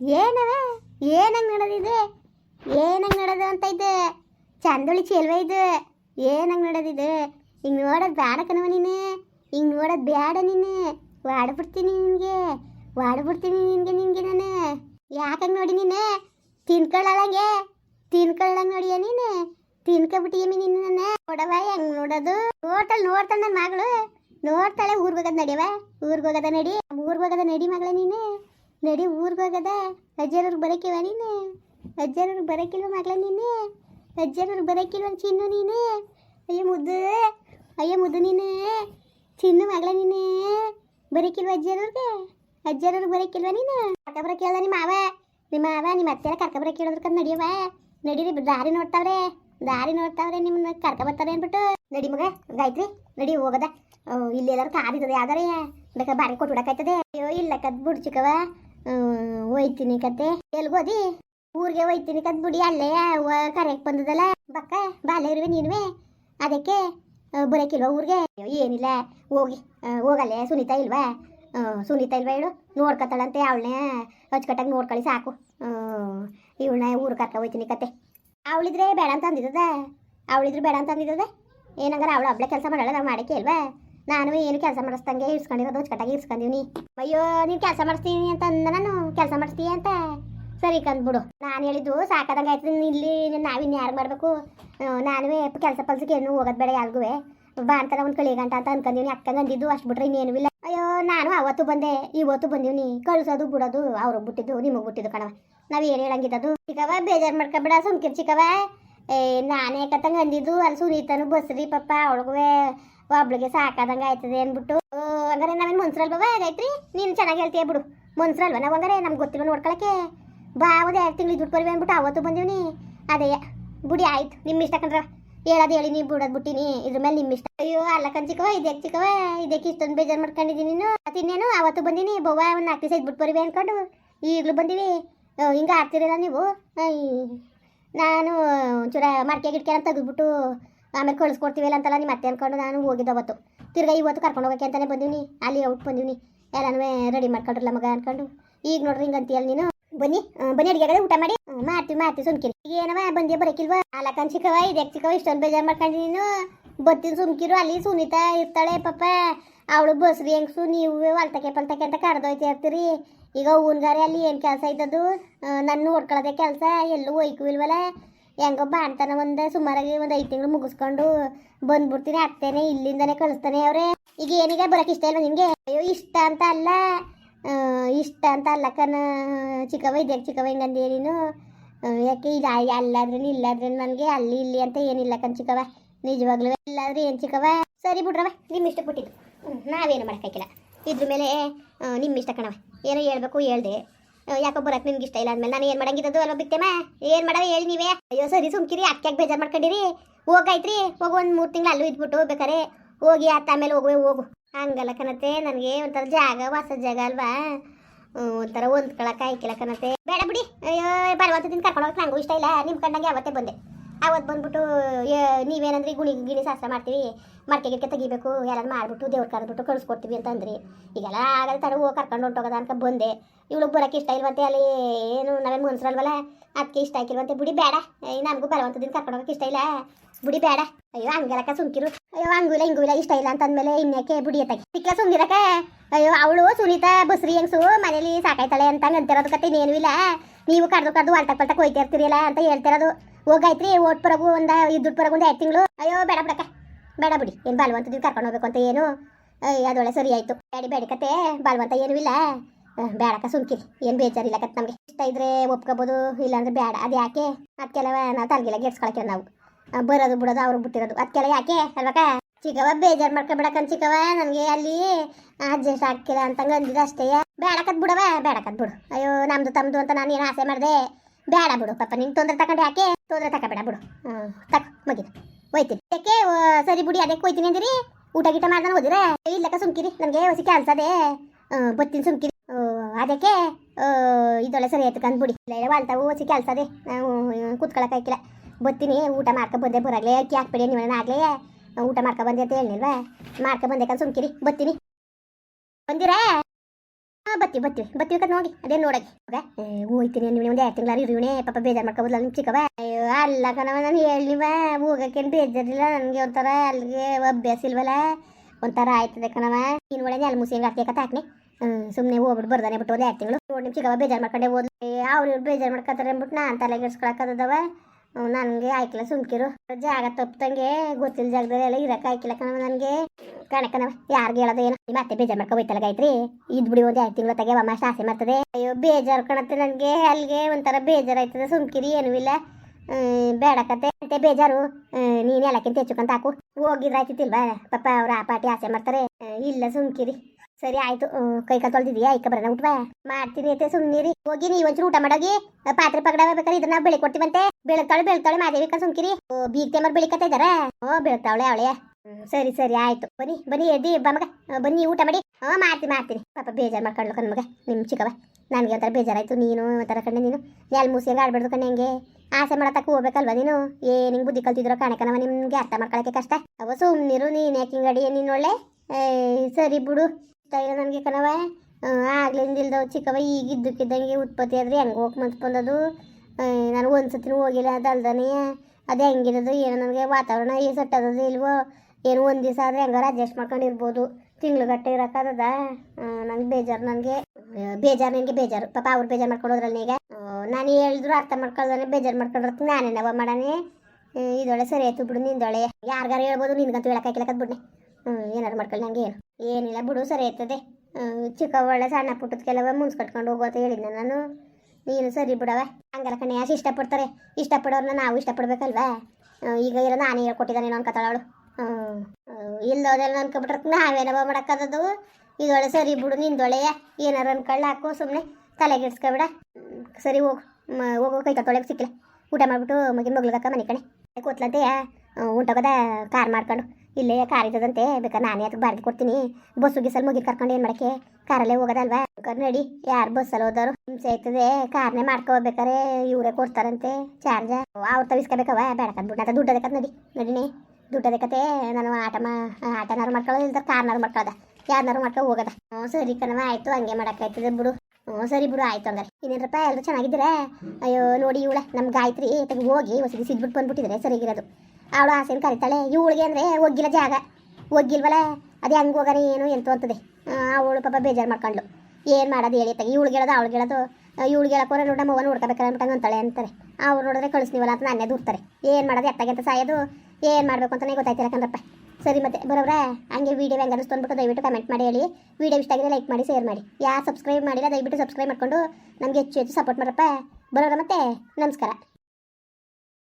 ಏನವ ಏನಂಗೆ ನಡೆದಿದೆ ಏನಂಗೆ ನಡೆದು ಅಂತ ಇದೆ ಚಂದೊಳಿ ಚೆಲ್ವ ಇದು ಏನಂಗ್ ನಡೆದಿದೆ ಹಿಂಗ್ ನೋಡೋದು ಬೇಡ ಕಣವ ನೀನು. ಹಿಂಗ್ ನೋಡೋದು ಬೇಡ ನೀನು. ವಾಡ್ಬಿಡ್ತೀನಿ ನಿನಗೆ. ವಾಡ್ಬಿಡ್ತೀನಿ ನಿನಗೆ ನಿನಗೆ ನಾನು. ಯಾಕಂಗೆ ನೋಡಿ ನೀನು? ತಿನ್ಕೊಳ್ಳಂಗೆ ತಿನ್ಕೊಳ್ಳಂಗ್ ನೋಡಿಯ ನೀನು? ತಿನ್ಕೊಬಿಟ್ಟಿಯಮ್ಮಿ ನೀನು ನನ್ನ? ನೋಡವ ಹೆಂಗ್ ನೋಡೋದು? ನೋಡ್ತಾಳೆ ನೋಡ್ತಾಳೆ ನನ್ನ ಮಗಳು. ನೋಡ್ತಾಳೆ ಊರ್ಗೋಗದ ನಡಿಯವ ಊರ್ಗ್ ಹೋಗದ ನಡಿ. ಊರ್ಗೋಗದ ನಡಿ ಮಗಳ ನೀನು. ನಡಿ ಊರ್ಗ್ ಹೋಗದ? ಅಜ್ಜರವ್ರಿಗೆ ಬರಕಿವ ನೀನು? ಅಜ್ಜರವ್ರಿಗೆ ಬರಕಿಲ್ವ ಮಗಳ ನೀನೆ? ಅಜ್ಜರವ್ರಿಗೆ ಬರಕಿಲ್ವ ಚಿನ್ನು ನೀನು? ಅಯ್ಯ ಮುದ್ದು ಅಯ್ಯ ಮುದ್ದು ನೀನು? ಚಿನ್ನು ಮಗಳ ನೀನು? ಬರಕಿಲ್ವ ಅಜ್ಜರವ್ರಿಗೆ ಅಜ್ಜರವ್ರಿಗೆ ಬರಕಿಲ್ವ ನೀನು? ಕರ್ಕ ಬರಕ್ಕೆ ಹೇಳ್ದ ನಿಮ್ಮ ಮಾವ? ನಿಮ್ಮ ಮಾವ ನಿಮ್ಮ ಅತ್ತೆಲ್ಲ ಕರ್ಕ ಬರಕ್ಕೆ ಹೇಳಿದ್ರು ಕದ್ ನಡಿಯವ ನಡೀರಿ ದಾರಿ ನೋಡ್ತಾವ್ರೆ. ದಾರಿ ನೋಡ್ತಾವ್ರೆ, ನಿಮ್ಮನ್ನ ಕರ್ಕ ಬರ್ತಾರೆ ಅಂದ್ಬಿಟ್ಟು. ನಡಿ ಮಗ ಗಾಯತ್ರಿ ನಡಿ ಹೋಗದ. ಇಲ್ಲಿ ಎಲ್ಲರೂ ಕಾದಿರ್ತದೆ ಯಾವ್ದಾರೆ? ಬೇಕಾದ್ರೆ ಬಾರಿ ಕೊಟ್ಟು ಅಯ್ಯೋ, ಇಲ್ಲ ಕದ್ ಬಿಡು ಚಿಕ್ಕವ ಕತೆ. ಎಲ್ಗೋದಿ ಊರಿಗೆ ಹೋಯ್ತೀನಿ ಕತ್ ಬಿಡಿ ಅಲ್ಲೇ ಕರೆಯಕ್ ಬಂದದಲ್ಲ. ಬಕ್ಕ ಬಾಲೆ ಇರುವೆ ನೀನುವೆ. ಅದಕ್ಕೆ ಆ, ಬರಕಿಲ್ವಾ ಊರಿಗೆ? ಏನಿಲ್ಲ ಹೋಗಿ ಹೋಗಲ್ಲ ಸುನೀತಾ ಇಲ್ವಾ? ಸುನೀತಾ ಇಲ್ವಾ ಹೇಳು ನೋಡ್ಕೊತಾಳಂತೆ ಅವಳನ್ನೇ ಅಚ್ಚುಕಟ್ಟಾಗಿ ನೋಡ್ಕೊಳ್ಳಿ ಸಾಕು. ಇವಳನ್ನ ಊರು ಕರ್ಕ ಹೋಯ್ತೀನಿ ಕತೆ. ಅವಳಿದ್ರೆ ಬೇಡ ಅಂತ ಅಂದಿದ್ದದ? ಅವಳಿದ್ರೆ ಬೇಡ ಅಂತ ಅಂದಿದ್ದದ? ಏನಂಗಾರ ಅವಳು ಒಬ್ಳೆ ಕೆಲಸ ಮಾಡಲ್ಲ ನಾವು ಮಾಡಕ್ಕೆ ಅಲ್ವಾ ನಾನು ಏನು ಕೆಲಸ ಮಾಡಿಸ್ದಂಗೆ ದೋಚ್ ಅಚ್ಚುಕಟ್ಟಾಗಿ ಇಸ್ಕೊಂಡಿವ್ನಿ ಅಯ್ಯೋ, ನೀನು ಕೆಲಸ ಮಾಡಿಸ್ತೀನಿ ಅಂತ ನಾನು, ಕೆಲಸ ಮಾಡಿಸ್ತೀಯ ಅಂತ. ಸರಿ ಕಂದ್ಬಿಡು ನಾನು ಹೇಳಿದ್ದು ಸಾಕಾದಂಗೆ ಆಯ್ತು. ಇಲ್ಲಿ ನಾವಿನ್ನು ಯಾರು ಮಾಡಬೇಕು? ನಾನುವೇ ಕೆಲಸ ಪಲ್ಸಕ್ಕೆ ಏನು ಹೋಗೋದು ಬೇಡ ಯಾರಿಗೂ ಬಾಣ್ತಾರ ಒಂದು ಕಳಿ ಗಂಟ ಅಂತ ಅನ್ಕೊಂಡಿವ್ನಿ ಅಕ್ಕಂಗೆ ಅಂದಿದ್ದು ಅಷ್ಟು ಬಿಟ್ರೆ ಇನ್ನೇನು ಇಲ್ಲ. ಅಯ್ಯೋ, ನಾನು ಅವತ್ತು ಬಂದೆ. ಇವತ್ತು ಬಂದೀವ್ನಿ. ಕಳಿಸೋದು, ಬಿಡೋದು, ಅವ್ರಿಗೆ ಬಿಟ್ಟಿದ್ದು, ನಿಮಗೆ ಬಿಟ್ಟಿದ್ದು ಕಣವ ನಾವು ಏನು ಹೇಳಂಗಿದ್ದದು ಚಿಕ್ಕವ ಬೇಜಾರು ಮಾಡ್ಕೊಬೇಡ, ಸುಮ್ಕಿರ್ ಚಿಕ್ಕವ ಏ, ನಾನೇ ಕತ್ತಂಗೆ ಅಂದಿದ್ದು, ಅಲ್ಲಿ ಸುನೀತನು ಬಸ್ರಿ ಪಪ್ಪ ಅವಳಿಗೂ ಒಬ್ಳಿಗೆ ಸಾಕಾದಂಗೆ ಆಯ್ತದೆ ಅಂದ್ಬಿಟ್ಟು ಹಂಗಾರೆ ನಾವೇನು ಬಾಬಾ ಆಗೈತ್ರಿ ನೀನು ಚೆನ್ನಾಗಿ ಹೇಳ್ತೀಯ ಬಿಡು. ಮನ್ಸ್ರಲ್ವ ನಾವು ಹಂಗಾರೆ? ನಮ್ಗೆ ಗೊತ್ತಿಲ್ಲ ನೋಡ್ಕೊಳಕ್ಕೆ? ಬಾ, ಒಂದು ಎರಡು ತಿಂಗಳು ದುಡ್ಡು ಬರ್ವಿ ಅಂದ್ಬಿಟ್ಟು ಅವತ್ತು ಬಂದೀವ್ನಿ ಅದೇ, ಬುಡಿ ಆಯ್ತು ನಿಮ್ಮ ಇಷ್ಟ ಕಣ್ರ ಹೇಳೋದು ಹೇಳಿ ನೀವು ಬಿಡೋದು ಬಿಟ್ಟಿನಿ. ಇದ್ರ ಮೇಲೆ ನಿಮ್ಮ ಇಷ್ಟ. ಅಯ್ಯೋ, ಅಲ್ಲ ಕಂಚಿಕವ ಇದಕ್ಕೆ ಚಿಕ್ಕವ ಇದಕ್ಕೆ ಇಷ್ಟೊಂದು ಬೇಜಾರು ಮಾಡ್ಕೊಂಡಿದ್ದೀನಿ ನೀನು? ತಿನ್ನೇನು ಅವತ್ತು ಬಂದೀನಿ. ಬವ್ವ, ಒಂದು ನಾಲ್ಕು ದಿವಸ ಇದ್ಬಿಟ್ಟು ಬರ್ವಿ ಅನ್ಕೊಂಡು ಈಗಲೂ ಬಂದೀವಿ. ಹಿಂಗೆ ಆಡ್ತಿರಲ್ಲ ನೀವು? ನಾನು ಒಂಚೂರ ಮರ್ಕೆ ಗಿಡ್ಕೆ ಅಂತ ತೆಗೆದ್ಬಿಟ್ಟು ಆಮೇಲೆ ಕಳಿಸ್ಕೊಡ್ತೀವಲ್ಲ ಅಂತಲ್ಲ ನಿಮ್ಮ ಅತ್ತೆ ಅನ್ಕೊಂಡು ನಾನು ಹೋಗಿದ್ದೆ ಅವತ್ತು. ತಿರ್ಗಾ ಇವತ್ತು ಕರ್ಕೊಂಡು ಹೋಗಕ್ಕೆ ಅಂತಾನೆ ಬಂದೀನಿ ಅಲ್ಲಿ ಔಟ್ ಬಂದೀವಿ ಎಲ್ಲನೂ ರೆಡಿ ಮಾಡ್ಕೊಂಡ್ರಲ್ಲ ಮಗ ಅನ್ಕೊಂಡು. ಈಗ ನೋಡ್ರಿ ಹಿಂಗೆ ಅಂತೀಯಲ್ಲ ನೀನು. ಬನ್ನಿ ಬನ್ನಿ ಅಡಿಗೆ ಊಟ ಮಾಡಿ. ಮಾಡ್ತೀವಿ ಮಾಡ್ತೀವಿ ಸುಮ್ಕಿರಿ. ಈಗ ಏನವ ಬಂದಿ ಬರಕಿಲ್ವಾ? ಅಲ್ಲಕ್ಕನ್ ಚಿಕ್ಕವ ಇದಕ್ಕೆ ಚಿಕ್ಕವ ಇಷ್ಟೊಂದು ಬೇಜಾರು ಮಾಡ್ಕೊಂಡು ನೀನು. ಬತ್ತೀನಿ ಸುಮ್ಕಿರು, ಅಲ್ಲಿ ಸುನೀತಾ ಇರ್ತಾಳೆ ಪಾಪ. ಅವಳು ಬಸ್ರಿ ಹೆಂಗ್ಸು, ನೀವು ಅಲ್ತಕೆ ಪಲ್ತಕ್ಕೆ ಅಂತ ಕರೆದೋಯ್ತಾ ಇರ್ತೀರಿ ಈಗ ಹೂನ್ಗಾರೆ ಅಲ್ಲಿ ಏನು ಕೆಲಸ ಇದ್ದದ್ದು? ನನ್ನ ನೋಡ್ಕೊಳ್ಳೋದೇ ಕೆಲಸ, ಎಲ್ಲೂ ಒಯ್ಕು ಇಲ್ವಲ್ಲ ಹೆಂಗೋ ಬಾಣ್ತಾನ ಒಂದು ಸುಮಾರಾಗಿ ಒಂದು ಐದು ತಿಂಗಳು ಮುಗಿಸ್ಕೊಂಡು ಬಂದ್ಬಿಡ್ತೀನಿ, ಅತ್ತೇನೆ ಇಲ್ಲಿಂದನೇ ಕಳಿಸ್ತಾನೆ ಅವ್ರೆ. ಈಗ ಏನೀಗ ಬರಕ್ಕೆ ಇಷ್ಟ ಇಲ್ಲ ನಿಮಗೆ? ಅಯ್ಯೋ, ಇಷ್ಟ ಅಂತ ಅಲ್ಲ. ಇಷ್ಟ ಅಂತ ಅಲ್ಲ ಕಣ. ಚಿಕ್ಕವ ಇದಕ್ಕೆ ಚಿಕ್ಕವ ಹಿಂಗಂದೆ ನೀನು? ಯಾಕೆ ಇದು ಅಲ್ಲಾದ್ರೆ ಇಲ್ಲಾದ್ರೂ ನನಗೆ? ಅಲ್ಲಿ ಇಲ್ಲಿ ಅಂತ ಏನಿಲ್ಲ ಕಣ್ ಚಿಕ್ಕವ ನಿಜವಾಗ್ಲೂ ಇಲ್ಲಾದ್ರೂ ಏನು ಚಿಕ್ಕವ ಸರಿ ಬಿಡ್ರವ ನಿಮ್ಮ ಇಷ್ಟ ಬಿಟ್ಟಿದ್ದು ನಾವೇನು ಮಾಡೋಕ್ಕಾಗಿಲ್ಲ ಇದ್ರ ಮೇಲೆ ನಿಮ್ಮ ಇಷ್ಟ ಕಣವ ಏನೋ ಹೇಳ್ಬೇಕು, ಹೇಳ್ದೆ. ಯಾಕೋ ಬರಕ್ಕೆ ನಿನ್ಗೆ ಇಷ್ಟ ಇಲ್ಲ ಅಂದ್ಮೇಲೆ ನಾನು ಏನು ಮಾಡಂಗಿದ್ದು ಅಲ್ವಾ ಬಿಕ್ತೇಮ ಏನು ಮಾಡವ ಹೇಳಿ ನೀವೇ? ಅಯ್ಯೋ, ಸರಿ, ಸುಮ್ಕಿರಿ ಅಕ್ಕಾಗ ಬೇಜಾರ್ ಮಾಡ್ಕೊಂಡಿರಿ. ಹೋಗಾಯ್ತ್ರಿ, ಹೋಗು, ಒಂದು ಮೂರು ತಿಂಗಳು ಅಲ್ಲೂ ಇದ್ಬಿಟ್ಟು ಬೇಕಾರೆ ಹೋಗಿ ಆತ ಆಮೇಲೆ ಹೋಗುವೆ, ಹೋಗು. ಹಂಗಲ್ಲ ಕಣತೆ, ನನಗೆ ಒಂಥರ ಜಾಗ, ವಾಸ ಜಾಗ ಅಲ್ವಾ? ಒಂಥರ ಹೊಂದ್ಕೊಳಕ್ಕೆ ಆಯ್ಕಿಲ್ಲ ಕಣತೆ. ಬೇಡ ಬಿಡಿ. ಅಯ್ಯೋ ಬಲವಂತ ದಿನ ಕರ್ಕೊಂಡು ಹೋಗಕ್ಕೆ ನಂಗೂ ಇಷ್ಟ ಇಲ್ಲ. ನಿಮ್ಮ ಕಂಡಂಗೆ ಅವತ್ತೇ ಬಂದೆ. ಅವತ್ತು ಬಂದ್ಬಿಟ್ಟು ನೀವೇನಂದ್ರೆ ಗುಣಿ, ಗಿಣಿ ಶಾಸ್ತ್ರ ಮಾಡ್ತೀವಿ ಮಡ್ಕೆ ಗಿಡಕ್ಕೆ ತೆಗಿಬೇಕು ಯಾರಾದ್ರು ಮಾಡಿಬಿಟ್ಟು ದೇವ್ರ ಕರೆದ್ಬಿಟ್ಟು ಕಳಿಸ್ಕೊಡ್ತೀವಿ ಅಂತ ಅಂದ್ರಿ ಈಗೆಲ್ಲ ಆಗಲ್ಲ ತಡ ಹೋಗಿ ಕರ್ಕೊಂಡು ಹೊಂಟೋಗದ ಅನ್ಕ ಬಂದೆ. ಇವಳು ಬರೋಕ್ಕೆ ಇಷ್ಟ ಇಲ್ವಂತೆ, ಅಲ್ಲಿ ಏನು ನಾವೇನು ಮನ್ಸರಲ್ವಲ್ಲ? ಅದಕ್ಕೆ ಇಷ್ಟ ಆಗಿಲ್ವಂತೆ. ಬಿಡಿ ಬೇಡ. ನಮಗೂ ಬಲವಂತದಿಂದ ಕರ್ಕೊಂಡು ಹೋಗೋಕೆ ಇಷ್ಟ ಇಲ್ಲ. ಬಿಡಿ ಬೇಡ. ಅಯ್ಯೋ ಹಂಗಲಕ್ಕ ಸುಮ್ಕಿರು. ಅಯ್ಯೋ ಹಂಗೂ ಇಲ್ಲ ಹಿಂಗೂ ಇಲ್ಲ ಇಷ್ಟ ಇಲ್ಲ ಅಂತ ಅಂದಮೇಲೆ ಇನ್ಯಾಕೆ ಬುಡಿ ಅತ್ತಾಗೆ ಸಿಕ್ಕ ಸುಮ್ಗಿರಕ ಅಯ್ಯೋ, ಅವಳು ಸುನೀತಾ, ಬಸ್ರಿ ಹೆಂಗ್ಸು, ಮನೇಲಿ ಸಾಕಾಯ್ತಾಳೆ ಅಂತ ಅಂತಿರೋದು ಕತೆ ಇನ್ನೇನು ಇಲ್ಲ. ನೀವು ಕಡ್ದು ಕಡ್ದು ಅಲ್ಟಕ್ ಪಲ್ಟಕ್ ಹೋಯ್ತಾ ಇರ್ತೀರಲ್ಲ ಅಂತ ಹೇಳ್ತಿರೋದು. ಹೋಗಾಯ್ತ್ರಿ, ಓಟ್ ಪರಗು ಒಂದು ಈ ದುಡ್ಡು ಪರಗು ಒಂದು ಎರಡು ತಿಂಗಳು. ಅಯ್ಯೋ, ಬೇಡ ಬಿಡಕ್ಕೆ, ಬೇಡ ಬಿಡಿ. ಏನು ಬಲವಂತದಿಂದ ಕರ್ಕೊಂಡು ಹೋಗ್ಬೇಕು ಅಂತ ಏನು? ಅದೊಳ್ಳೆ ಸರಿ ಆಯ್ತು. ಬೇಡಿ ಬೇಡಿ ಕತೆ ಬಾಲ್ವಂತ ಏನು ಇಲ್ಲ. ಬೇಡಕ್ಕ ಸುಮ್ಕಿರಿ ಏನು ಬೇಜಾರಿಲ್ಲ ಕತ್ ನಮಗೆ. ಇಷ್ಟ ಇದ್ರೆ ಒಪ್ಕೋಬೋದು, ಇಲ್ಲಾಂದ್ರೆ ಬೇಡ ಅದು ಯಾಕೆ? ಅದಕ್ಕೆಲ್ಲ ನಾವು ತಲೆಗೆಲ್ಲ ಗೆಡ್ಸ್ಕೊಳಕ್ಕೆ ನಾವು. ಬರೋದು ಬಿಡೋದು ಅವ್ರಿಗೆ ಬಿಟ್ಟಿರೋದು. ಅದಕ್ಕೆಲ್ಲ ಯಾಕೆ? ಅಲ್ವಕ್ಕ? ಚಿಕ್ಕವ ಬೇಜಾರು ಮಾಡ್ಕೊಬೇಡಕ್ಕನ್ ಚಿಕ್ಕವ ನನಗೆ ಅಲ್ಲಿ ಅಡ್ಜಸ್ಟ್ ಆಗ್ತಿಲ್ಲ ಅಂತಂಗ ಅಂದಿದ್ದು ಅಷ್ಟೇ. ಬೇಡಕತ್ ಬಿಡವ ಬೇಡಕತ್ ಬಿಡು. ಅಯ್ಯೋ, ನಮ್ದು ತಮ್ಮದು ಅಂತ ನಾನು ಏನು ಆಸೆ ಮಾಡಿದೆ? ಬೇಡ ಬಿಡು, ಪಾಪ. ನಿಂಗೆ ತೊಂದರೆ ತಗೊಂಡು ಯಾಕೆ? ತೊಂದರೆ ತಗೋಬೇಡ ಬಿಡು ತಕ್ ಮಗಿದ ಒಯ್ತೀನಿ ಯಾಕೆ ಸರಿ ಬುಡಿ ಅದಕ್ಕೆ ಒಯ್ತೀನಿ ಅಂದಿರಿ? ಊಟ ಗೀಟ ಮಾಡ್ದಾನ ಓದಿರೆ ಇಲ್ಲಕ ಸುಮ್ಕಿರಿ. ನನಗೆ ಹೊಸಿ ಅನ್ಸದೆ ಬತ್ತೀನಿ ಸುಮ್ಕಿರಿ. ಅದಕ್ಕೆ ಇದೊಳ್ಳೆ ಸರಿ ಆಯ್ತು ಕಂದ್ಬಿಡಿ ಇಲ್ಲ ವಾಲ್ತಾವು ಹೊಸಿ ಕೆಲಸ ಅದೇ. ನಾವು ಕೂತ್ಕೊಳಕ್ಕಾಗಿಲ್ಲ ಬತ್ತೀನಿ, ಊಟ ಮಾಡ್ಕೊ ಬಂದೆ, ಬರಾಗ್ಲೇ ಅಕ್ಕಿ ಹಾಕ್ಬೇಡಿ ನೀವು ಆಗ್ಲೇ? ಊಟ ಮಾಡ್ಕೊ ಬಂದೆ ಅಂತ ಹೇಳಿಲ್ವಾ ಮಾಡ್ಕೊ ಬಂದೆ ಕಂದು ಸುಮ್ಕಿರಿ. ಬತ್ತೀನಿ. ಬಂದಿರಾ? ಬತ್ತಿ ಬತ್ತಿ ಬತ್ತೀವಿ ಕತ್ ನೋಡಿ, ಅದೇ ನೋಡಕ್ಕೆ ಹೋಯ್ತೀನಿ ನೀವು ಒಂದು ಎರಡು ತಿಂಗಳಾರು ಇರುವಣೆ ಪಾಪ ಬೇಜಾರು ಮಾಡ್ಕೊಬೋದಲ್ಲ ನಿಮ್ಮ ಚಿಕ್ಕವ ಅಯ್ಯೋ, ಅಲ್ಲ ಕಣವ ನಾನು ಹೇಳಿವ ಹೋಗಕ್ಕೇನು ಬೇಜಾರಿಲ್ಲ, ನನಗೆ ಒಂಥರ ಅಲ್ಲಿಗೆ ಅಭ್ಯಾಸ ಇಲ್ವಲ್ಲ? ಒಂಥರ ಆಯ್ತದೆ ಕಣವ ನೀನು ಒಳಗೆ ಅಲ್ಲಿ ಮುಸಿ ಹೆಂಗೆ ಆಗ್ತೇ ಹಾಕ್ನಿ ಸುಮ್ಮನೆ ಹೋಗ್ಬಿಟ್ಟು ಬರ್ದಾನೆ ಬಿಟ್ಟು ಒಂದು ಎರಡು ತಿಂಗಳು. ನೋಡಿ ನಿಮ್ಮ ಚಿಕ್ಕವ ಬೇಜಾರು ಮಾಡ್ಕೊಂಡೆ ಹೋದ್ಲು. ಅವ್ರು ಇವ್ರು ಬೇಜಾರು ಮಾಡ್ಕೊತಾರೆ ಅಂದ್ಬಿಟ್ಟು ನಾನು ತಲೆಗೆಡ್ಸ್ಕೊಳಕ್ಕದವ ನನಗೆ ಆಯ್ಕಿಲ್ಲ, ಸುಮ್ಕಿರು. ಜಾಗ ತಪ್ಪದಂಗೆ ಗೊತ್ತಿಲ್ಲ ಜಾಗದಲ್ಲಿ ಎಲ್ಲ ಇರಕ್ಕೆ ಆಯ್ಕಿಲ್ಲ ಕಣವ ನನಗೆ. ಕಣಕನವ? ಯಾರ್ಗ ಹೇಳೋದು ಏನು? ಮತ್ತೆ ಬೇಜಾರ್ ಮಾಡ್ಕೊ ಹೋಯ್ತಲ್ಲ ಗಾಯತ್ರಿ? ಇದ್ ಬಿಡಿ, ಒಂದ್ ಎರಡು ತಿಂಗಳ ತೆಗೆ ಅಮ್ಮ ಆಸೆ ಮಾಡ್ತದೆ. ಅಯ್ಯೋ, ಬೇಜಾರು ಕಣತ್ತೆ ನನಗೆ ಅಲ್ಲಿಗೆ ಒಂಥರ ಬೇಜಾರ್ ಆಯ್ತದೆ ಸುಮ್ಕಿರಿ ಏನೂ ಇಲ್ಲ. ಬೇಡ ಕತೆ ಮತ್ತೆ ಬೇಜಾರು. ನೀನ್ ಎಲ್ಲಕ್ಕಿಂತ ಹೆಚ್ಚುಕಂತ ಹಾಕು. ಹೋಗಿದ್ರಾಯ್ತಿಲ್ವಾ ಪಾಪ ಅವ್ರ ಆ ಪಾಟಿ ಆಸೆ ಮಾಡ್ತಾರೆ. ಇಲ್ಲ, ಸುಮ್ಕಿರಿ. ಸರಿ, ಆಯ್ತು. ಕೈ ಕಾಲು ತೊಳ್ದಿದ್ಯಾ? ಐಕ ಬರೋಣ ಊಟವಾ ಮಾಡ್ತೀನಿ ಐತೆ ಸುಮ್ನಿರಿ. ಹೋಗಿ ನೀ ಒಂಚೂರು ಊಟ ಮಾಡೋಗಿ. ಪಾತ್ರೆ ಪಗಡ ಬೇಕಾದ್ರೆ ಇದನ್ನ ಬೆಳಿ ಕೊಡ್ತೀವಂತೆ. ಬೆಳತಾಳೆ ಬೆಳತಾಳೆ ಮಾದೇವಿ ಕಣ್ ಸುಮ್ಕಿರಿ. ಓ ಬೀಗ್ ಮಾರ್ ಬೆಳಿಕತ್ತ ಇದಾರ ಓ, ಬೆಳತಾವಳೆ, ಅವಳೆ. ಸರಿ ಸರಿ, ಆಯ್ತು. ಬನ್ನಿ ಬನ್ನಿ, ಎದ್ದಿ, ಬಾ ಮಗ. ಬನ್ನಿ, ಊಟ ಮಾಡಿ. ಹಾಂ, ಮಾಡ್ತೀನಿ ಮಾಡ್ತೀನಿ. ಪಾಪ ಬೇಜಾರು ಮಾಡ್ಕೊಳ್ಳು ಕಣ್ ಮಗ ನಿಮ್ಮ ಚಿಕ್ಕವ. ನನಗೆ ಒಂಥರ ಬೇಜಾರಾಯಿತು, ನೀನು ಒಂಥರ ಕಣ್ಣೆ, ನೀನು. ಎಲ್ಲಿ ಮೂಸಿ ಹಂಗೆ ಆಡ್ಬಿಡ್ದು ಕಣ್ಣೆ ಹಂಗೆ? ಆಸೆ ಮಾಡತಕ್ಕ ಹೋಗ್ಬೇಕಲ್ವ ನೀನು? ಏ ನಿಂಗೆ ಬುದ್ಧಿ ಕಲ್ತಿದ್ರೋ ಕಾಣಕನವ ನಿಮಗೆ, ಅರ್ಥ ಮಾಡ್ಕೊಳಕ್ಕೆ ಕಷ್ಟ. ಅವ ಸುಮ್ಮನಿರು ನೀನು ಯಾಕೆ ಹಿಂಗಡಿ ನೀನು ಒಳ್ಳೆ? ಸರಿ ಬಿಡು. ಇಲ್ಲ ನನಗೆ ಕಣವ. ಆಗ್ಲಿಂದ ಇಲ್ದವ ಚಿಕ್ಕವ ಈಗ ಇದ್ದಕ್ಕಿದ್ದಂಗೆ ಉತ್ಪತ್ತಿ ಆದ್ರೆ ಹೆಂಗೆ ಹೋಗಿ ಮತ್ತೆ ಬಂದದು? ನನಗೆ ಒಂದು ಸತಿನೂ ಹೋಗಿಲ್ಲ ಅದಲ್ದನೇ ಅದು ಹೆಂಗಿರೋದು, ಏನೋ ನನಗೆ ವಾತಾವರಣ ಏ ಸೆಟ್ ಇಲ್ವೋ? ಏನು ಒಂದು ದಿವಸ ಆದರೆ ಹೆಂಗಾರ ಅಡ್ಜಸ್ಟ್ ತಿಂಗಳು ತಿಂಗ್ಳುಗಟ್ಟೆ ಇರೋಕ್ಕಾಗದ ನಂಗೆ ಬೇಜಾರು ನನಗೆ ಬೇಜಾರು ನನಗೆ ಬೇಜಾರು. ಪಾಪ ಅವ್ರು ಬೇಜಾರು ಮಾಡ್ಕೊಳೋದ್ರಲ್ಲಿ ಈಗ ನಾನು ಹೇಳಿದ್ರು ಅರ್ಥ ಮಾಡ್ಕೊಳ್ದಾನೆ, ಬೇಜಾರು ಮಾಡ್ಕೊಂಡ್ರೆ ನಾನೇ ನವ ಮಾಡಾನೆ ಇದೊಳೆ ಸರಿ ಆಯ್ತು ಬಿಡು ನಿಂದೊಳೆ. ಯಾರಿಗಾರು ಹೇಳ್ಬೋದು, ನಿನ್ಗಂತೂ ಹೇಳಕ್ಕಾಗಿಲ್ಲಕದ್ ಬಿಡ್ನೆ ಹ್ಞೂ ಏನಾರು ಮಾಡ್ಕೊಳ್ಳಿ ನಂಗೆ ಏನು ಏನಿಲ್ಲ ಬಿಡು, ಸರಿ ಆಯ್ತದೆ. ಒಳ್ಳೆ ಸಣ್ಣ ಪುಟ್ಟದ ಕೆಲವ ಮುನ್ಸ್ ಕಟ್ಕೊಂಡು ಹೋಗೋ ಅಂತ ಹೇಳಿದ್ದೆ ನಾನು. ನೀನು ಸರಿ ಬಿಡವ ಹಂಗಲ್ಲ ಕಣ್ಣೆ ಅಷ್ಟು ಇಷ್ಟಪಡ್ತಾರೆ? ಇಷ್ಟಪಡೋರ್ನ ನಾವು ಇಷ್ಟಪಡ್ಬೇಕಲ್ವಾ? ಈಗ ಇರೋ ನಾನೇ ಹೇಳ್ಕೊಟ್ಟಿದ್ದಾನೆ ನಾನು ಅವಳು ಇಲ್ಲೋದೆಲ್ಲ ಅನ್ಕೊಬಿಟ್ರೆ ನಾವೇನವ ಮಾಡಕ್ಕದದು ಇದೊಳೆ ಸರಿ ಬಿಡು ನಿಂದೊಳೆಯ ಏನಾರು ಅನ್ಕೊಳ್ಳ ಹಾಕು ಸುಮ್ಮನೆ ಬಿಡ ಸರಿ ಹೋಗು. ಹೋಗೋ, ಕೈ ತೊಳೆಗೆ ಸಿಕ್ಕಿಲ್ಲ. ಊಟ ಮಾಡಿಬಿಟ್ಟು ಮಗಿನ ಮಗ್ಲಗಕ್ಕ ಮನೆ ಕಣೆ ಕೂತ್ಲಂತೆ ಉಂಟೋಗದ ಕಾರ್ ಮಾಡ್ಕೊಂಡು. ಇಲ್ಲೇ ಕಾರ್ ಇದ್ದದಂತೆ ಬೇಕಾದ್ರೆ ನಾನೇ ಅದಕ್ಕೆ ಬಾಡಿಗೆ ಕೊಡ್ತೀನಿ. ಬಸ್ಸು ಗಿಸಲ್ ಮುಗಿ ಕರ್ಕೊಂಡು ಏನು ಮಾಡಕ್ಕೆ? ಕಾರಲ್ಲೇ ಹೋಗೋದಲ್ವಾ? ನಡಿ ಯಾರು ಬಸ್ಸಲ್ಲಿ ಹೋದವರು ಹಿಂಸೆ ಆಯ್ತದೆ. ಕಾರ್ನೇ ಮಾಡ್ಕೋಬೇಕಾರೆ, ಇವರೇ ಕೊಡ್ತಾರಂತೆ, ಚಾರ್ಜ. ಅವ್ರು ತವಿಸ್ಕೋಬೇಕವ ಬೇಡ ಕಂದ್ಬಿಟ್ಟು ಅಂತ ದುಡ್ಡು ಅದಕ್ಕೆ ನಡಿ. ನಡಿನಿ. ದುಡ್ಡು ಕತೆ, ನಾನು ಆಟ ಮಾ, ಆಟನಾರು ಮಾಡ್ಕೊಳ್ಳೋದು ಇಲ್ದ ಕಾರ್ನಾರು ಮಾಡ್ಕೊಳ್ಳೋದ ಯಾರನ್ನಾರು ಮಾಡ್ಕೊ ಹೋಗೋದ. ಹ್ಞೂ ಸರಿ ಕಣವ ಆಯ್ತು, ಹಂಗೆ ಮಾಡೋಕ್ಕಾಯ್ತದೆ ಬಿಡು. ಹ್ಞೂ ಸರಿ ಬಿಡು, ಆಯ್ತು ಹಂಗಾರೆ. ಇನ್ನೇನಪ್ಪ ಎಲ್ಲರೂ ಚೆನ್ನಾಗಿದ್ದೀರಾ? ಅಯ್ಯೋ, ನೋಡಿ ಇವಳೆ ನಮ್ಮ ಗಾಯತ್ರಿ ತೆಗೆ ಹೋಗಿ ಹೊಸದಿ ಸಿದ್ಬಿಟ್ಟು ಬಂದ್ಬಿಟ್ಟಿದ್ದಾರೆ ಸರಿಗಿರೋದು. ಅವಳು ಆಸೆನ ಕರಿತಾಳೆ, ಇವಳಿಗೆ ಅಂದರೆ ಒಗ್ಗಿಲ್ಲ ಜಾಗ. ಒಗ್ಗಿಲ್ವಲ್ಲ ಅದೇ ಹಂಗೆ ಹೋಗಾರೆ ಏನು, ಎಂತು ಅಂತದೆ. ಅವಳು ಪಾಪ ಬೇಜಾರು ಮಾಡ್ಕೊಂಡ್ಲು ಏನು ಮಾಡೋದು ಹೇಳಿ, ತೆಗೆ, ಇವಳಿಗೆ ಹೇಳೋದು, ಅವಳಿಗೆ ಹೇಳೋದು. ಇವಳಿಗೆ ಹೇಳಕ್ಕೋರೆ ನೋಡ ಮವ ನೋಡ್ಕೋಬೇಕಾರೆ ಅಂದ್ಬಿಟ್ಟು ಅಂತಾಳೆ ಅಂತಾರೆ. ಅವ್ರು ನೋಡಿದ್ರೆ ಕಳಿಸ್ತೀವಲ್ಲ ಅಂತ ನಾನೇ ದೂರ್ತಾರೆ. ಏನು ಮಾಡೋದು ಎತ್ತಾಗೆ ಸಾಯೋದು, ಏನು ಮಾಡಬೇಕು ಅಂತಲೇ ಗೊತ್ತಾಯ್ತಿಲ್ಲ ಕಂದ್ರಪ್ಪ ಸರಿ ಮತ್ತೆ ಬರೋಬ್ರ ಹಂಗೆ ವೀಡಿಯೋ ಹೆಂಗೆ ಅನ್ನಿಸ್ತು ದಯವಿಟ್ಟು ಕಮೆಂಟ್ ಮಾಡಿ ಹೇಳಿ. ವೀಡಿಯೋ ಇಷ್ಟ ಆಗಿದೆ ಲೈಕ್ ಮಾಡಿ ಶೇರ್ ಮಾಡಿ. ಯಾರು ಸಬ್ಸ್ಕ್ರೈಬ್ ಮಾಡಿಲ್ಲ, ದಯವಿಟ್ಟು ಸಬ್ಸ್ಕ್ರೈಬ್ ಮಾಡ್ಕೊಂಡು ನಮಗೆ ಹೆಚ್ಚು ಹೆಚ್ಚು ಸಪೋರ್ಟ್ ಮಾಡಪ್ಪ ಬರೋರ ಮತ್ತೆ, ನಮಸ್ಕಾರ.